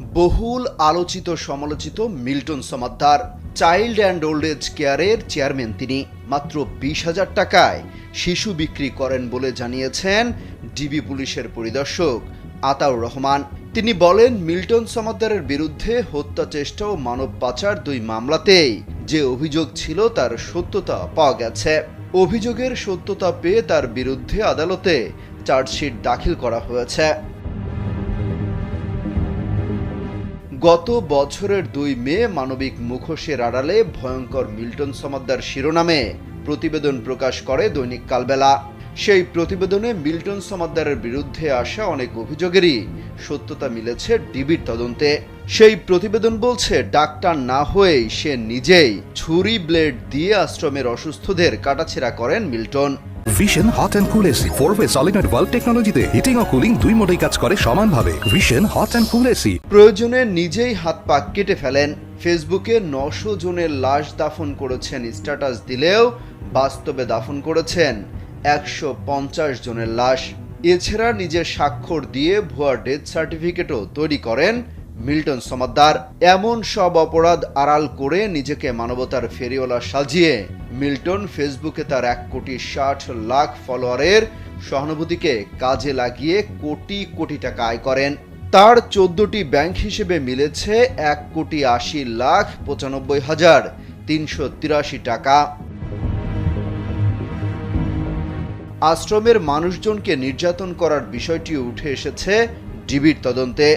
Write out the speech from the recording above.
বহুল আলোচিত সমালোচিত Milton Samaddar, child and old age কেয়ারের চেয়ারম্যান তিনি। মাত্র বিশ হাজার টাকায় শিশু বিক্রি করেন বলে জানিয়েছেন ডিবি পুলিশের পরিদর্শক আতাউর রহমান। তিনি বলেন, মিল্টন সমাদ্দারের বিরুদ্ধে হত্যা চেষ্টা ও মানব পাচার দুই মামলাতেই যে অভিযোগ ছিল তার সত্যতা পাওয়া গেছে। অভিযোগের সত্যতা পেয়ে তার বিরুদ্ধে আদালতে চার্জশিট দাখিল করা হয়েছে। গত বছরের দুই মে মানবিক মুখোশের আড়ালে ভয়ঙ্কর মিল্টন সমাদ্দার শিরোনামে প্রতিবেদন প্রকাশ করে দৈনিক কালবেলা। সেই প্রতিবেদনে মিল্টন সমাদ্দারের বিরুদ্ধে আসা অনেক অভিযোগেরই সত্যতা মিলেছে ডিবির তদন্তে। সেই প্রতিবেদন বলছে, ডাক্তার না হয়েই সে নিজেই ছুরি ব্লেড দিয়ে আশ্রমের অসুস্থদের কাটাছেঁড়া করেন Milton. Vision hot and cool AC four way solenoid valve টেকনোলজিতে হিটিং ও কুলিং দুই মোডেই কাজ করে সমানভাবে। Vision hot and cool AC প্রয়োজনে নিজেই হাত পা কেটে ফেলেন। ফেসবুকে নশো জনের লাশ দাফন করেছেন স্ট্যাটাস দিলেও বাস্তবে দাফন করেছেন একশো পঞ্চাশ জনের লাশ। এছাড়া নিজের স্বাক্ষর দিয়ে ভুয়া ডেথ সার্টিফিকেটও তৈরি করেন মিল্টন সমাদ্দার এমন সব অপরাধ আড়াল করে নিজেকে মানবতার ফেরিওয়ালা সাজিয়ে মিল্টন ফেসবুকে তার এক কোটি ষাট লাখ ফলোয়ারের সহানুভূতিকে কাজে লাগিয়ে কোটি কোটি টাকা আয় করেন। তার চোদ্দটি ব্যাংক হিসেবে মিলেছে এক কোটি আশি লাখ পঁচানব্বই হাজার তিনশো তিরাশি টাকা। আশ্রমের মানুষজনকে নির্যাতন করার বিষয়টি উঠে এসেছে ডিবির তদন্তে।